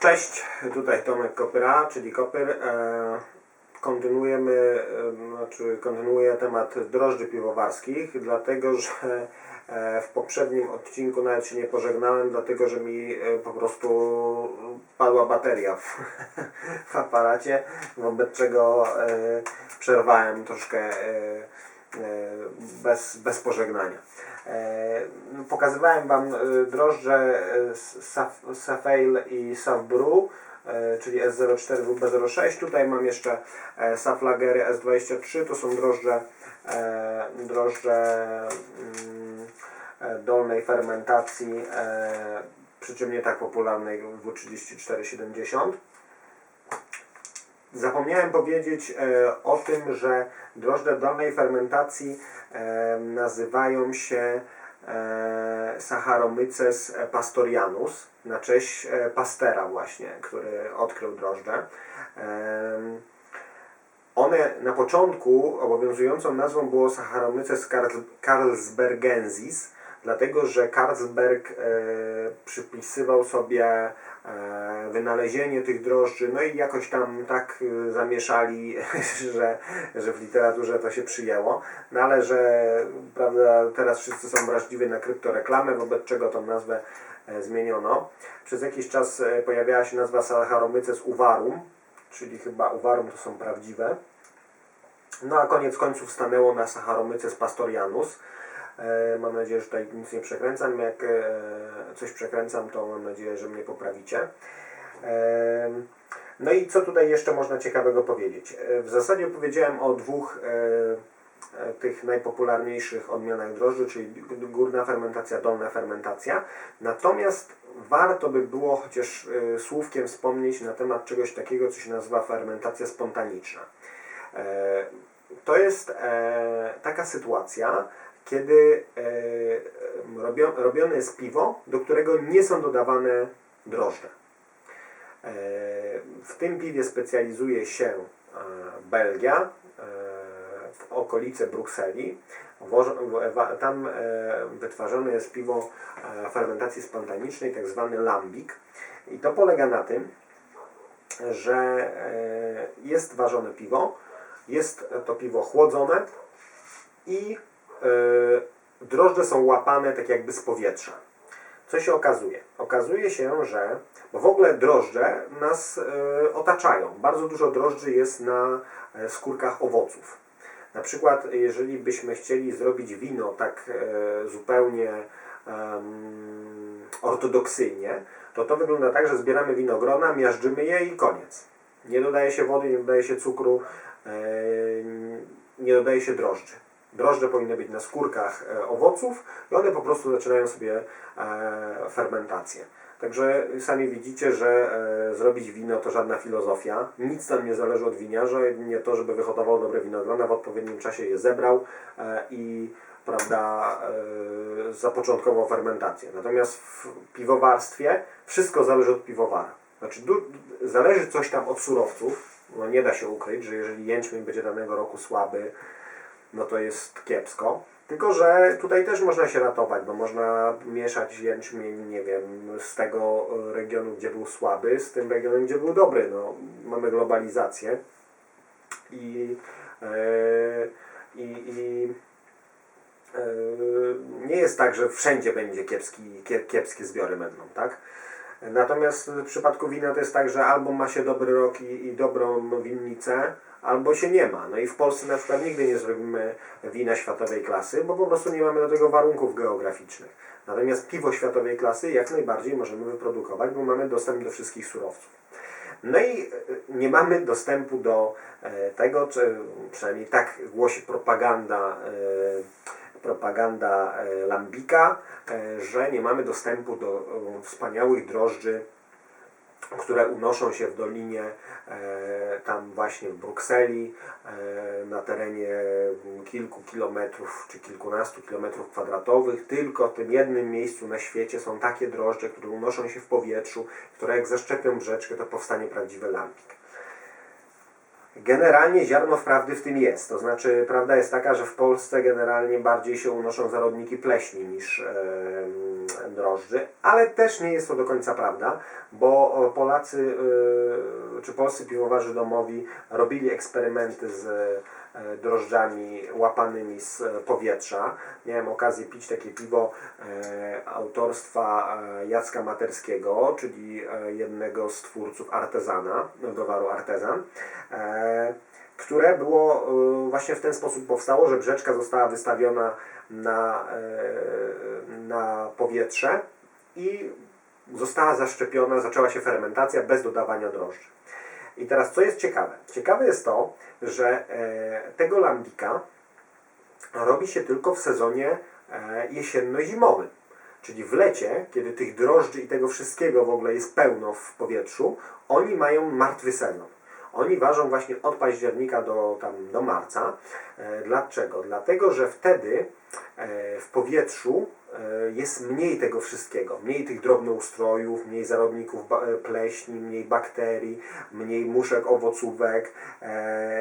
Cześć, tutaj Tomek Kopyra, czyli Kopyr. E, Kontynuujemy, e, znaczy kontynuuję temat drożdży piwowarskich, dlatego że e, w poprzednim odcinku nawet się nie pożegnałem, dlatego że mi po prostu padła bateria w, w aparacie, wobec czego przerwałem troszkę bez, bez pożegnania. E, Pokazywałem Wam e, drożdże e, Saf- Safail i Safbrew, e, czyli S04 WB06. Tutaj mam jeszcze Saflagery S23, to są drożdże, drożdże mm, dolnej fermentacji, przy czym nie tak popularnej W3470. Zapomniałem powiedzieć e, o tym, że drożdże dolnej fermentacji e, nazywają się e, Saccharomyces pastorianus na cześć e, Pastera właśnie, który odkrył drożdże. Em, one na początku obowiązującą nazwą było Saccharomyces Karl- carlsbergensis, dlatego że Carlsberg e, przypisywał sobie e, wynalezienie tych drożdży, no i jakoś tam tak e, zamieszali, że, że w literaturze to się przyjęło, no ale że prawda, teraz wszyscy są wrażliwi na kryptoreklamę, wobec czego tą nazwę e, zmieniono. Przez jakiś czas e, pojawiała się nazwa Saccharomyces uvarum, czyli chyba uvarum to są prawdziwe. No a koniec końców stanęło na Saccharomyces pastorianus. E, Mam nadzieję, że tutaj nic nie przekręcam. Jak e, coś przekręcam, to mam nadzieję, że mnie poprawicie. No i co tutaj jeszcze można ciekawego powiedzieć? E, W zasadzie powiedziałem o dwóch e, e, tych najpopularniejszych odmianach drożdży, czyli górna fermentacja, dolna fermentacja. Natomiast warto by było chociaż słówkiem wspomnieć na temat czegoś takiego, co się nazywa fermentacja spontaniczna. To jest taka sytuacja, kiedy robione jest piwo, do którego nie są dodawane drożdże. E, W tym piwie specjalizuje się e, Belgia, e, w okolice Brukseli. Tam wytwarzane jest piwo fermentacji spontanicznej, tak zwany lambik. I to polega na tym, że jest ważone piwo, jest to piwo chłodzone i drożdże są łapane tak jakby z powietrza. Co się okazuje? Okazuje się, że bo w ogóle drożdże nas e, otaczają. Bardzo dużo drożdży jest na e, skórkach owoców. Na przykład, jeżeli byśmy chcieli zrobić wino tak e, zupełnie ortodoksyjnie, to to wygląda tak, że zbieramy winogrona, miażdżymy je i koniec. Nie dodaje się wody, nie dodaje się cukru, nie dodaje się drożdży. Drożdże powinny być na skórkach e, owoców i one po prostu zaczynają sobie e, fermentację. Także sami widzicie, że e, zrobić wino to żadna filozofia. Nic nam nie zależy od winiarza, jedynie to, żeby wyhodował dobre winogrona, w odpowiednim czasie je zebrał i prawda, zapoczątkował fermentację. Natomiast w piwowarstwie wszystko zależy od piwowara. Znaczy, zależy coś tam od surowców. No nie da się ukryć, że jeżeli jęczmień będzie danego roku słaby, no to jest kiepsko. Tylko, że tutaj też można się ratować, bo można mieszać jęczmień, nie wiem, z tego regionu, gdzie był słaby, z tym regionem, gdzie był dobry. No, mamy globalizację i, e, i, i e, nie jest tak, że wszędzie będzie kiepski, kie- kiepskie zbiory będą, tak? Natomiast w przypadku wina to jest tak, że albo ma się dobry rok i, i dobrą winnicę, albo się nie ma. No i w Polsce na przykład nigdy nie zrobimy wina światowej klasy, bo po prostu nie mamy do tego warunków geograficznych. Natomiast piwo światowej klasy jak najbardziej możemy wyprodukować, bo mamy dostęp do wszystkich surowców. No i e, nie mamy dostępu do e, tego, czy przynajmniej tak głosi propaganda, e, propaganda Lambika, że nie mamy dostępu do wspaniałych drożdży które unoszą się w dolinie e, tam właśnie w Brukseli e, na terenie kilku kilometrów czy kilkunastu kilometrów kwadratowych. Tylko w tym jednym miejscu na świecie są takie drożdże, które unoszą się w powietrzu, które jak zaszczepią brzeczkę, to powstanie prawdziwy lampik. Generalnie ziarno wprawdy w tym jest. To znaczy, prawda jest taka, że w Polsce generalnie bardziej się unoszą zarodniki pleśni niż e, drożdży, ale też nie jest to do końca prawda, bo e, Polacy e, czy polscy piwowarzy domowi robili eksperymenty z e, drożdżami łapanymi z powietrza. Miałem okazję pić takie piwo autorstwa Jacka Materskiego, czyli jednego z twórców Artezana, browaru Artezan, które było właśnie w ten sposób powstało, że brzeczka została wystawiona na, na powietrze i została zaszczepiona, zaczęła się fermentacja bez dodawania drożdży. I teraz co jest ciekawe? Ciekawe jest to, że e, tego lambika robi się tylko w sezonie e, jesienno-zimowym. Czyli w lecie, kiedy tych drożdży i tego wszystkiego w ogóle jest pełno w powietrzu, oni mają martwy sezon. Oni ważą właśnie od października do, tam, do marca. E, dlaczego? Dlatego, że wtedy e, w powietrzu e, jest mniej tego wszystkiego. Mniej tych drobnoustrojów, mniej zarodników pleśni, mniej bakterii, mniej muszek, owocówek.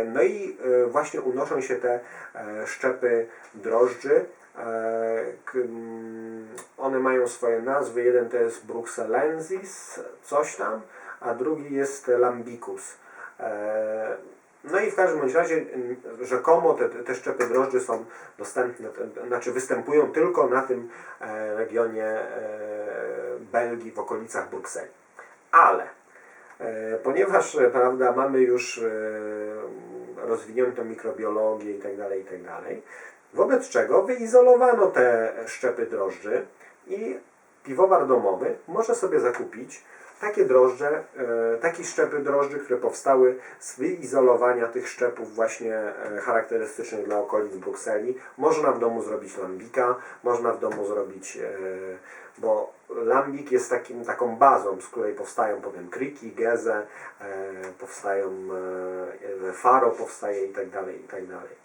No i właśnie unoszą się te szczepy drożdży. One mają swoje nazwy. Jeden to jest Bruxellensis, coś tam, a drugi jest Lambicus. E, No i w każdym bądź razie rzekomo te, te szczepy drożdży są dostępne, znaczy występują tylko na tym e, regionie e, Belgii w okolicach Brukseli. Ale ponieważ prawda, mamy już rozwiniętą mikrobiologię i tak dalej, i tak wobec czego wyizolowano te szczepy drożdży i piwowar domowy może sobie zakupić takie drożdże, e, takie szczepy drożdży, które powstały z wyizolowania tych szczepów właśnie e, charakterystycznych dla okolic Brukseli. Można w domu zrobić lambika, można w domu zrobić, e, bo lambik jest takim, taką bazą, z której powstają potem kryki, geze, powstają faro, powstaje i tak dalej, i tak dalej.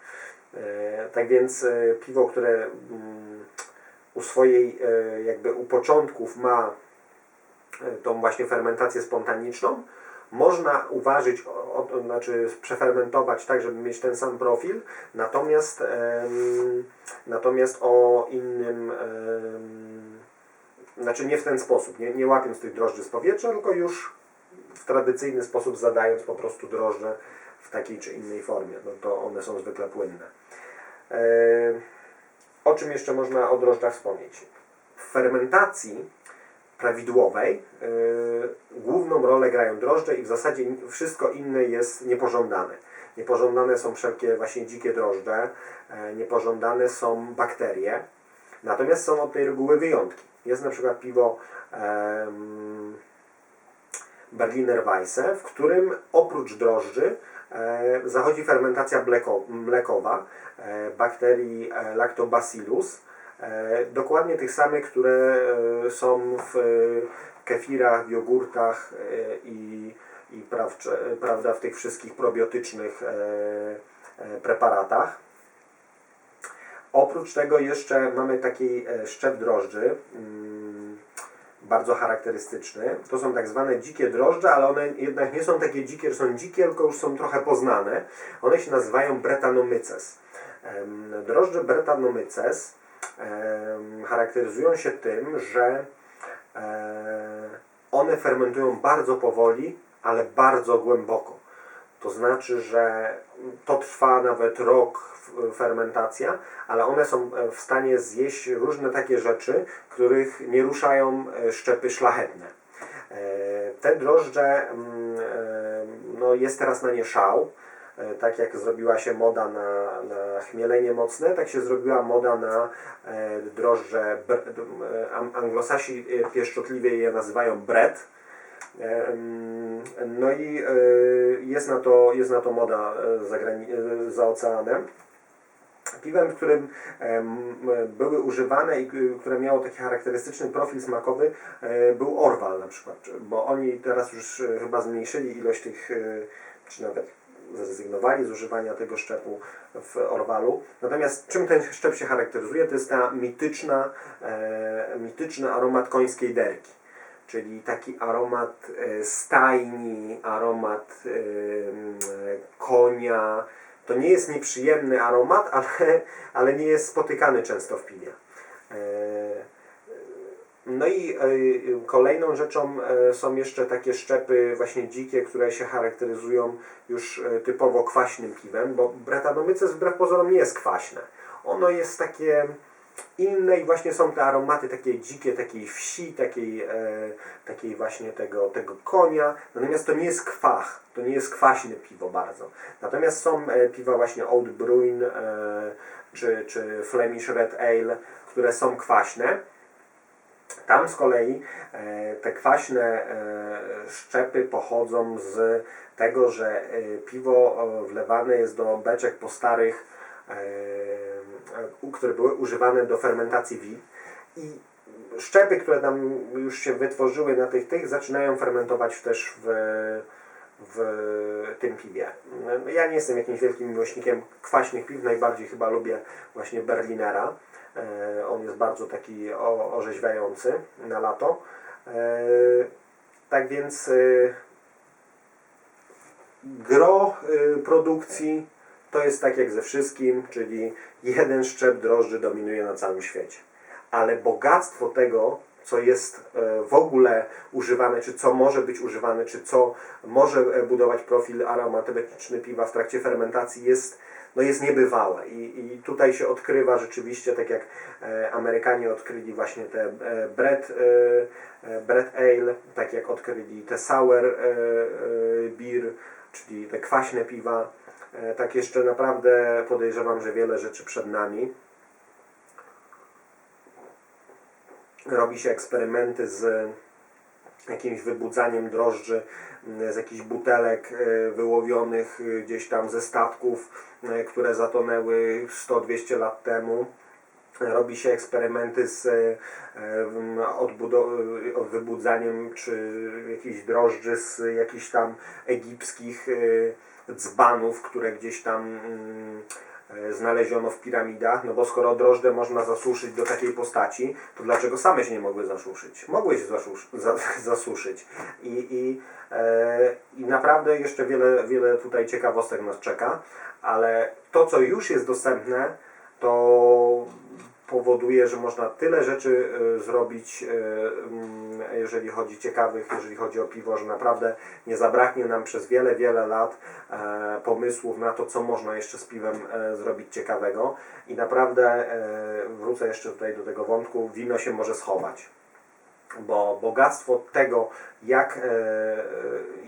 Tak więc piwo, które mm, u swojej, jakby u początków ma tą właśnie fermentację spontaniczną, można uważać, o, o, znaczy przefermentować tak, żeby mieć ten sam profil, natomiast, em, natomiast o innym, em, znaczy nie w ten sposób, nie, nie łapiąc tych drożdży z powietrza, tylko już w tradycyjny sposób zadając po prostu drożdże w takiej czy innej formie, no to one są zwykle płynne. E, O czym jeszcze można o drożdżach wspomnieć? W fermentacji prawidłowej e, główną rolę grają drożdże i w zasadzie wszystko inne jest niepożądane. Niepożądane są wszelkie właśnie dzikie drożdże, e, niepożądane są bakterie, natomiast są od tej reguły wyjątki. Jest na przykład piwo em, Berliner Weisse, w którym oprócz drożdży e, zachodzi fermentacja mleko, mlekowa e, bakterii e, Lactobacillus, dokładnie tych samych, które e, są w e, kefirach, jogurtach e, i, i prawcze, prawda, w tych wszystkich probiotycznych e, e, preparatach. Oprócz tego jeszcze mamy taki e, szczep drożdży, mm, bardzo charakterystyczny. To są tak zwane dzikie drożdże, ale one jednak nie są takie dzikie, są dzikie, tylko już są trochę poznane. One się nazywają Brettanomyces. Em, Drożdże Brettanomyces em, charakteryzują się tym, że one fermentują bardzo powoli, ale bardzo głęboko. To znaczy, że to trwa nawet rok fermentacja, ale one są w stanie zjeść różne takie rzeczy, których nie ruszają e, szczepy szlachetne. E, Te drożdże, mm, e, no jest teraz na nie szał. E, Tak jak zrobiła się moda na, na chmielenie mocne, tak się zrobiła moda na e, drożdże. e, Anglosasi pieszczotliwie je nazywają bread. Em, No i jest na to, jest na to moda za, za oceanem. Piwem, którym były używane i które miało taki charakterystyczny profil smakowy, był Orwal na przykład, bo oni teraz już chyba zmniejszyli ilość tych, czy nawet zrezygnowali z używania tego szczepu w Orwalu. Natomiast czym ten szczep się charakteryzuje? To jest ta mityczna, e, mityczny aromat końskiej derki. czyli taki aromat e, stajni, aromat e, m, konia. To nie jest nieprzyjemny aromat, ale, ale nie jest spotykany często w piwie. E, No i e, kolejną rzeczą e, są jeszcze takie szczepy właśnie dzikie, które się charakteryzują już e, typowo kwaśnym piwem, bo Brettanomyces wbrew pozorom nie jest kwaśne. Ono jest takie inne i właśnie są te aromaty takie dzikie, takiej wsi, takiej, e, takiej właśnie tego, tego konia. Natomiast to nie jest kwach, to nie jest kwaśne piwo bardzo. Natomiast są e, piwa właśnie Old Bruin e, czy, czy Flemish Red Ale, które są kwaśne. Tam z kolei e, te kwaśne e, szczepy pochodzą z tego, że e, piwo wlewane jest do beczek po starych, które były używane do fermentacji win i szczepy, które tam już się wytworzyły na tych tych, zaczynają fermentować też w, w tym piwie. Ja nie jestem jakimś wielkim miłośnikiem kwaśnych piw, najbardziej chyba lubię właśnie Berlinera. E, On jest bardzo taki orzeźwiający na lato. E, Tak więc e, gro produkcji to jest tak jak ze wszystkim, czyli jeden szczep drożdży dominuje na całym świecie. Ale bogactwo tego, co jest w ogóle używane, czy co może być używane, czy co może budować profil aromatyczny piwa w trakcie fermentacji jest, no jest niebywałe. I, I tutaj się odkrywa rzeczywiście, tak jak e, Amerykanie odkryli właśnie te e, bread, e, e, ale, tak jak odkryli te sour beer, czyli te kwaśne piwa. Tak jeszcze naprawdę podejrzewam, że wiele rzeczy przed nami. Robi się eksperymenty z jakimś wybudzaniem drożdży m, z jakichś butelek e, wyłowionych e, gdzieś tam ze statków, e, które zatonęły 100-200 lat temu. Robi się eksperymenty z wybudzaniem czy jakichś drożdży z jakichś tam egipskich dzbanów, które gdzieś tam mm, znaleziono w piramidach, no bo skoro drożdże można zasuszyć do takiej postaci, to dlaczego same się nie mogły zasuszyć? Mogły się zasusz, za, zasuszyć. I, i, e, I naprawdę jeszcze wiele, wiele tutaj ciekawostek nas czeka, ale to, co już jest dostępne, to powoduje, że można tyle rzeczy e, zrobić, e, mm, jeżeli chodzi ciekawych, jeżeli chodzi o piwo, że naprawdę nie zabraknie nam przez wiele, wiele lat e, pomysłów na to, co można jeszcze z piwem zrobić ciekawego. I naprawdę wrócę jeszcze tutaj do tego wątku, wino się może schować. Bo bogactwo tego, jak,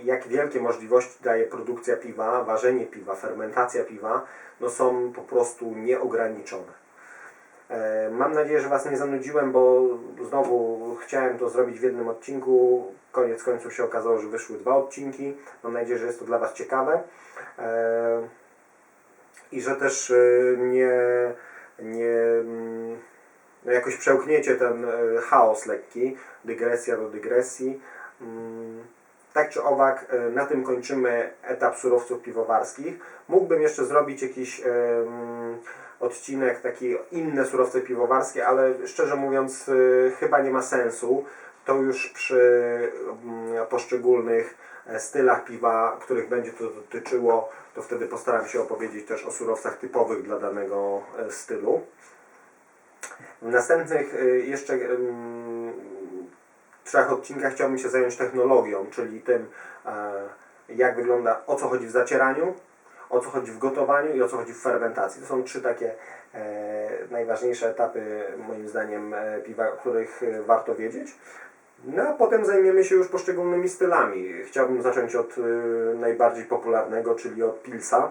jak wielkie możliwości daje produkcja piwa, ważenie piwa, fermentacja piwa, no są po prostu nieograniczone. E, Mam nadzieję, że Was nie zanudziłem, bo znowu chciałem to zrobić w jednym odcinku. Koniec końców się okazało, że wyszły dwa odcinki. Mam nadzieję, że jest to dla Was ciekawe. E, I że też e, nie, nie mm, no jakoś przełkniecie ten chaos lekki, dygresja do dygresji. Mm, Tak czy owak, na tym kończymy etap surowców piwowarskich. Mógłbym jeszcze zrobić jakiś odcinek, taki inne surowce piwowarskie, ale szczerze mówiąc y, chyba nie ma sensu. To już przy mm, poszczególnych e, stylach piwa, których będzie to dotyczyło, to wtedy postaram się opowiedzieć też o surowcach typowych dla danego e, stylu. W następnych y, jeszcze ym, trzech odcinkach chciałbym się zająć technologią, czyli tym, e, jak wygląda, o co chodzi w zacieraniu, o co chodzi w gotowaniu i o co chodzi w fermentacji. To są trzy takie e, najważniejsze etapy, moim zdaniem, e, piwa, których e, warto wiedzieć. No a potem zajmiemy się już poszczególnymi stylami. Chciałbym zacząć od e, najbardziej popularnego, czyli od Pilsa,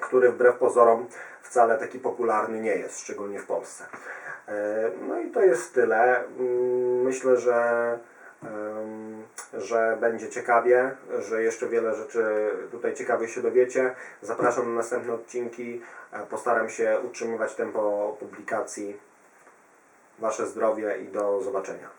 który wbrew pozorom wcale taki popularny nie jest, szczególnie w Polsce. No i to jest tyle. Mm, Myślę, że, że będzie ciekawie, że jeszcze wiele rzeczy tutaj ciekawych się dowiecie. Zapraszam na następne odcinki. E, Postaram się utrzymywać tempo publikacji. Wasze zdrowie i do zobaczenia.